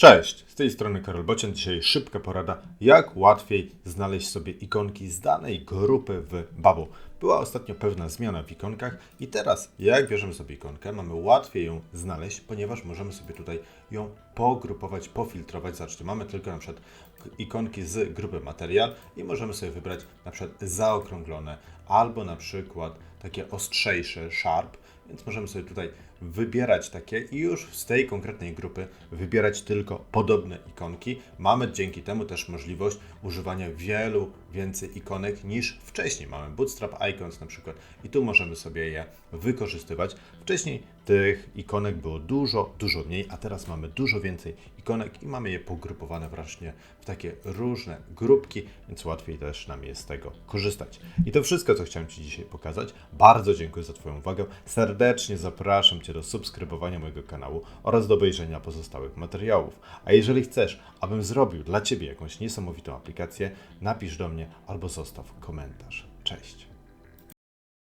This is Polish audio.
Cześć, z tej strony Karol Bocian. Dzisiaj szybka porada, jak łatwiej znaleźć sobie ikonki z danej grupy w Babu. Była ostatnio pewna zmiana w ikonkach i teraz jak bierzemy sobie ikonkę, mamy łatwiej ją znaleźć, ponieważ możemy sobie tutaj ją pogrupować, pofiltrować. Zobaczcie, mamy tylko na przykład ikonki z grupy materiał i możemy sobie wybrać na przykład zaokrąglone albo na przykład takie ostrzejsze, sharp, więc możemy sobie tutaj wybierać takie i już z tej konkretnej grupy wybierać tylko podobne ikonki. Mamy dzięki temu też możliwość używania wielu więcej ikonek niż wcześniej. Mamy Bootstrap Icons na przykład i tu możemy sobie je wykorzystywać. Wcześniej tych ikonek było dużo, dużo mniej, a teraz mamy dużo więcej ikonek i mamy je pogrupowane właśnie w takie różne grupki, więc łatwiej też nam jest z tego korzystać. I to wszystko, co chciałem Ci dzisiaj pokazać. Bardzo dziękuję za Twoją uwagę. Serdecznie zapraszam Cię do subskrybowania mojego kanału oraz do obejrzenia pozostałych materiałów. A jeżeli chcesz, abym zrobił dla Ciebie jakąś niesamowitą aplikację, napisz do mnie albo zostaw komentarz. Cześć.